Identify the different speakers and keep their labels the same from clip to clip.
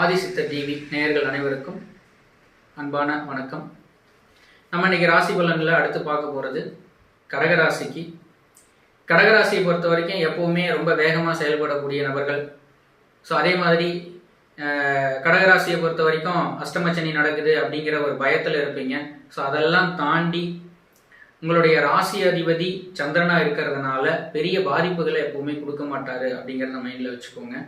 Speaker 1: ஆதிசித்த TV நேயர்கள் அனைவருக்கும் அன்பான வணக்கம். நம்ம இன்னைக்கு ராசி பலன்களை அடுத்து பார்க்க போகிறது கடகராசிக்கு. கடகராசியை பொறுத்த வரைக்கும் எப்பவுமே ரொம்ப வேகமாக செயல்படக்கூடிய நபர்கள். ஸோ அதே மாதிரி கடகராசியை பொறுத்த வரைக்கும் அஷ்டமச்சனி நடக்குது அப்படிங்கிற ஒரு பயத்தில் இருப்பீங்க. ஸோ அதெல்லாம் தாண்டி உங்களுடைய ராசி அதிபதி சந்திரனா இருக்கிறதுனால பெரிய பாதிப்புகளை எப்பவுமே கொடுக்க மாட்டாரு அப்படிங்கிறத மைண்டில் வச்சுக்கோங்க.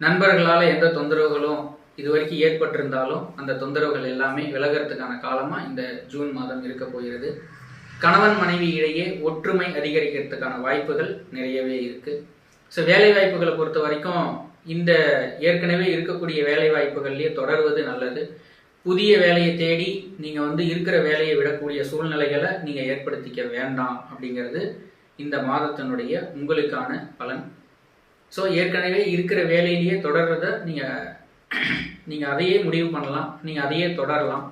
Speaker 1: நண்பர்களால் எந்த தொந்தரவுகளும் இது வரைக்கும் ஏற்பட்டிருந்தாலும் அந்த தொந்தரவுகள் எல்லாமே விலகிறதுக்கான காலமாக இந்த ஜூன் மாதம் இருக்க போகிறது. கணவன் மனைவி இடையே ஒற்றுமை அதிகரிக்கிறதுக்கான வாய்ப்புகள் நிறையவே இருக்கு. ஸோ வேலை வாய்ப்புகளை பொறுத்த வரைக்கும் இந்த ஏற்கனவே இருக்கக்கூடிய வேலை வாய்ப்புகள்லேயே தொடர்வது நல்லது. புதிய வேலையை தேடி நீங்கள் வந்து இருக்கிற வேலையை விடக்கூடிய சூழ்நிலைகளை நீங்கள் ஏற்படுத்திக்க வேண்டாம் அப்படிங்கிறது இந்த மாதத்தினுடைய உங்களுக்கான பலன். ஸோ ஏற்கனவே இருக்கிற வேலையிலேயே தொடர்றத நீங்கள் நீங்கள் அதையே முடிவு பண்ணலாம். நீங்கள் அதையே தொடரலாம்.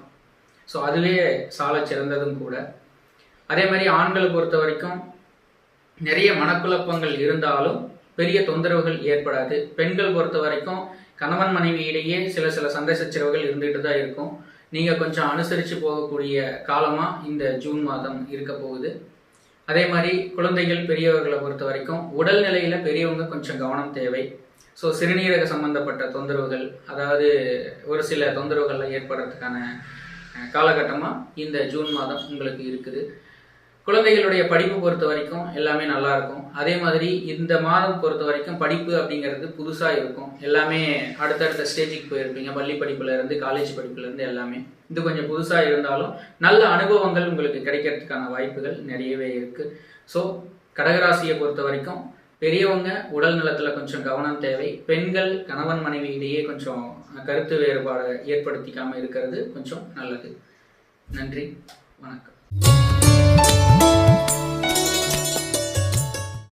Speaker 1: ஸோ அதுவே சால சிறந்ததும் கூட. அதே மாதிரி ஆண்களை பொறுத்த வரைக்கும் நிறைய மனக்குழப்பங்கள் இருந்தாலும் பெரிய தொந்தரவுகள் ஏற்படாது. பெண்கள் பொறுத்த வரைக்கும் கணவன் மனைவியிடையே சில சில சண்டை சச்சரவுகள் இருந்துகிட்டு தான் இருக்கும். நீங்கள் கொஞ்சம் அனுசரித்து போகக்கூடிய காலமாக இந்த ஜூன் மாதம் இருக்க போகுது. அதே மாதிரி குழந்தைகள் பெரியவர்களை பொறுத்த வரைக்கும் உடல்நிலையில் பெரியவங்க கொஞ்சம் கவனம் தேவை. ஸோ சிறுநீரக சம்பந்தப்பட்ட தொந்தரவுகள் அதாவது ஒரு சில தொந்தரவுகள்லாம் ஏற்படுறதுக்கான காலகட்டமாக இந்த ஜூன் மாதம் உங்களுக்கு இருக்குது. குழந்தைகளுடைய படிப்பு பொறுத்த வரைக்கும் எல்லாமே நல்லா இருக்கும். அதே மாதிரி இந்த மாதம் பொறுத்த வரைக்கும் படிப்பு அப்படிங்கிறது புதுசாக இருக்கும். எல்லாமே அடுத்தடுத்த ஸ்டேஜுக்கு போயிருப்பீங்க. பள்ளி படிப்புல இருந்து காலேஜ் படிப்புல இருந்து எல்லாமே. இது கொஞ்சம் புதுசாக இருந்தாலும் நல்ல அனுபவங்கள் உங்களுக்கு கிடைக்கிறதுக்கான வாய்ப்புகள் நிறையவே இருக்கு. ஸோ கடகராசியை பொறுத்த வரைக்கும் பெரியவங்க உடல் நலத்துல கொஞ்சம் கவனம் தேவை. பெண்கள் கணவன் மனைவி இடையே கொஞ்சம் கருத்து வேறுபாடு ஏற்படுத்திக்காம இருக்கிறது கொஞ்சம் நல்லது. நன்றி. வணக்கம்.